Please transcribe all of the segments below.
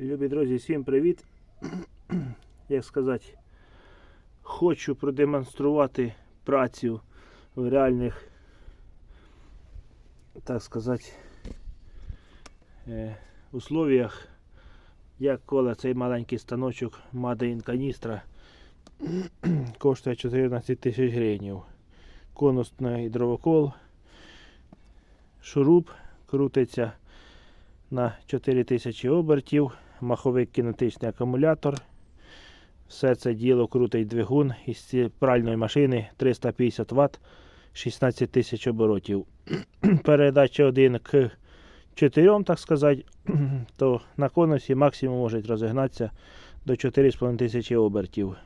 Любі друзі, всім привіт. Як сказати, хочу продемонструвати працю в реальних, так сказати, е, условіях, як коли цей маленький станочок Made каністра коштує 14 тисяч гривень. Конусний дровокол, шуруп крутиться на 4000 обертів, маховий кінетичний акумулятор. Все це діло крутить двигун із пральної машини 350 Вт, 16 тисяч оборотів. Передача 1 к 4, так сказати, то на конусі максимум може розігнатися до 4,5 тисячі обертів.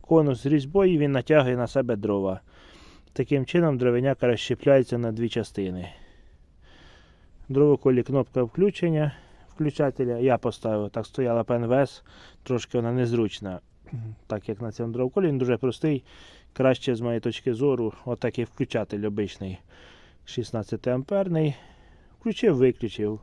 Конус з різьбою він натягує на себе дрова. Таким чином дровиняка розщепляється на дві частини. Дровоколі кнопка включення включателя. Я поставив, так стояла ПНВС, трошки вона незручна. Так як на цьому дровоколі, він дуже простий. Краще з моєї точки зору, отакий включатель обичний 16 амперний. Включив, виключив.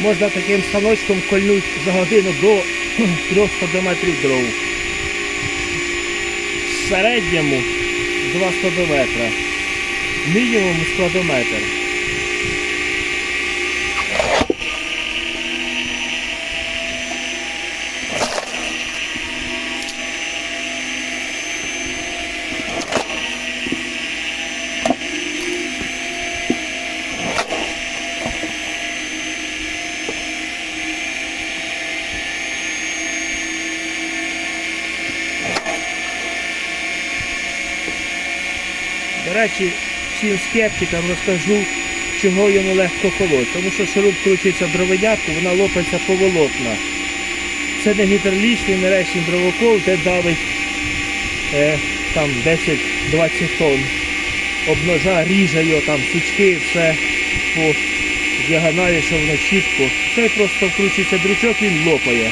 Можна таким станочком кольнути за годину до 300 метрів дров. В середньому 2 стодометра. Мінімум складометр. Речі, всім скептикам розкажу, чого йому легко колоть. Тому що шуруп крутиться в дровиняку, вона лопається по волокна. Це не гідравлічний, не речний дровокол, де давить е, там 10-20 тонн. Об ножа ріже його там сучки, все по діагоналі, що воно чітко. Цей просто вкручується дрючок, він лопає.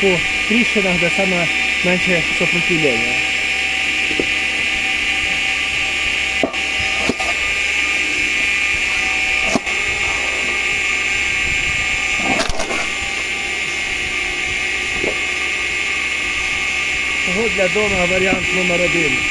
По тріщинах, де саме менше сопротивлення. Для дома варіант номер один.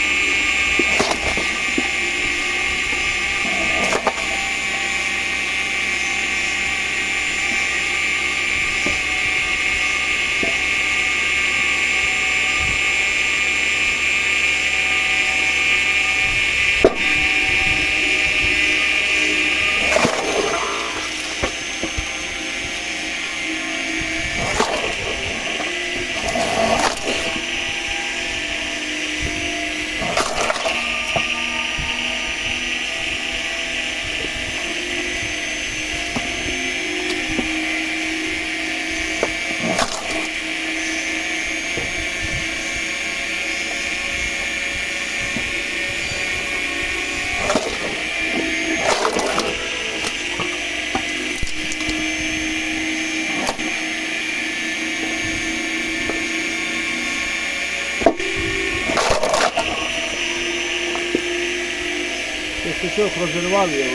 розірвав його.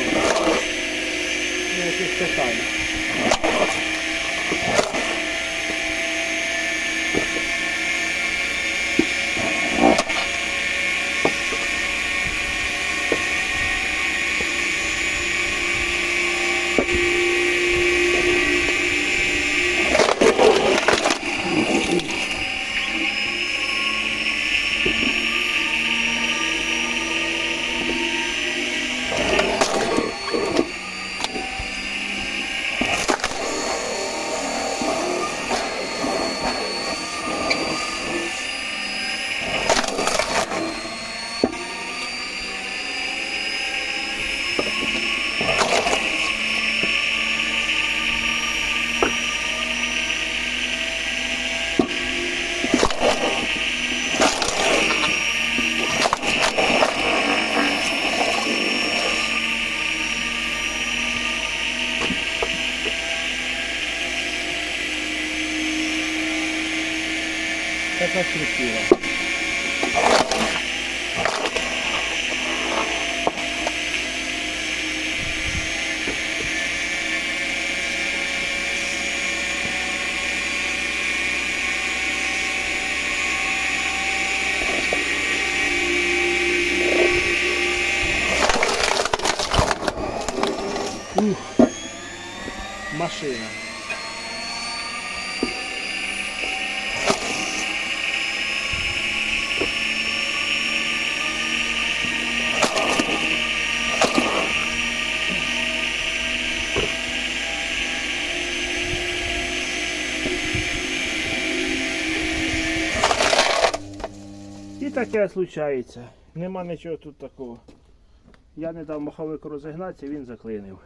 Ніяких питань. Ух, машина. І таке случається. Нема нічого тут такого. Я не дав маховику розігнатися, він заклинив.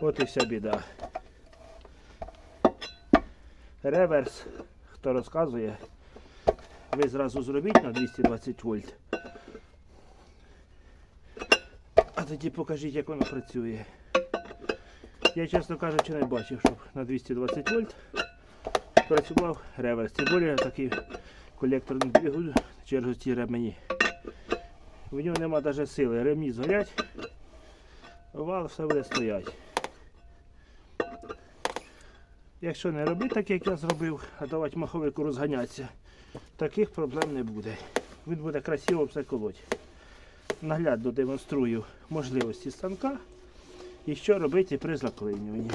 От і вся біда. Реверс, хто розказує, ви зразу зробіть на 220 вольт. А тоді покажіть, як воно працює. Я, чесно кажучи, не бачив, щоб на 220 вольт працював реверс. Тим більше такий колекторний двигун через ті ремені. В нього нема навіть сили. Ремні згорять, вал все буде стояти. Якщо не робити так, як я зробив, а давати маховику розганятися, таких проблем не буде. Він буде красиво все колоть. Наглядно демонструю можливості станка і що робити при заклинюванні.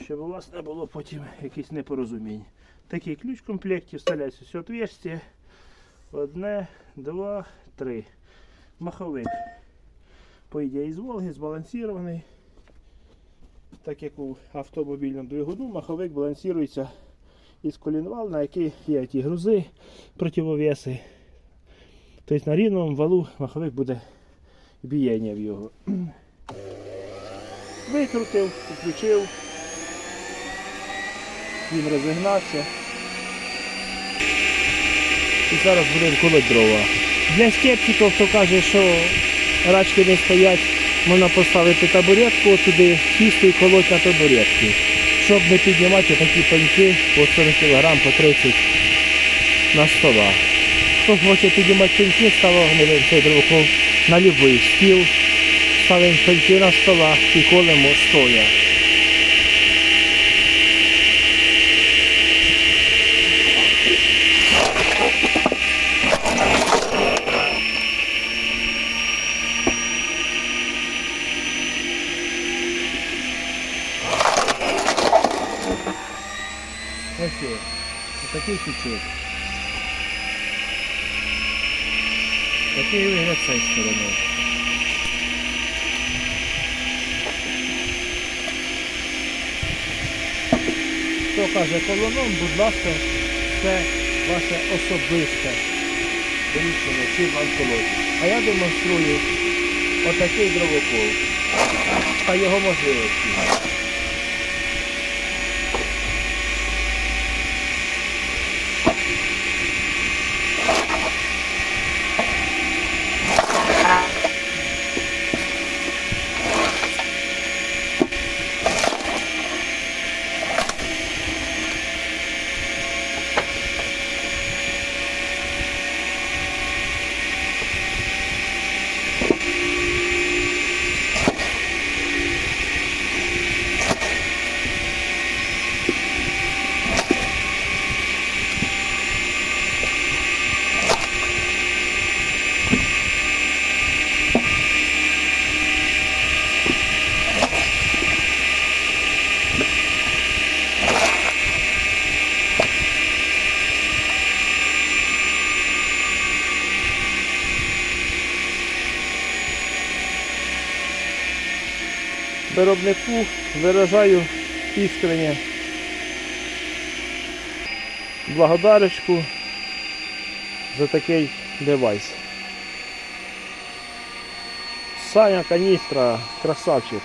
Щоб у вас не було потім якихось непорозумінь. Такий ключ в комплекті вставляється все отверстие. Одне, два, три. Маховик. По ідеї з Волги, збалансований. Так як у автомобільному двигуну, маховик балансується із колінвал, на який є ті грузи, противовеси. Тобто на рівному валу маховик буде біяння в його. Викрутив, включив. Він розігнався. І зараз будемо колоть дрова. Для скептиків, хто каже, що рачки не стоять, можна поставити табуретку туди, сісти і колоть на табуретки. Щоб не піднімати такі пеньки по 40 кг по 30 на стола. Хто хоче піднімати пеньки, ставимо цей дровокол на любий стіл, ставимо пеньки на стола і колемо стоя. Ось є. Такий сучок. Такий вигляд з цієї сторони. Хто каже колоном, будь ласка, це ваше особисте рішення, чим вам колоть. А я демонструю отакий дровокол та його можливості. Виробнику виражаю іскреннє благодарочку за такий девайс. Саня каністра, красавчик.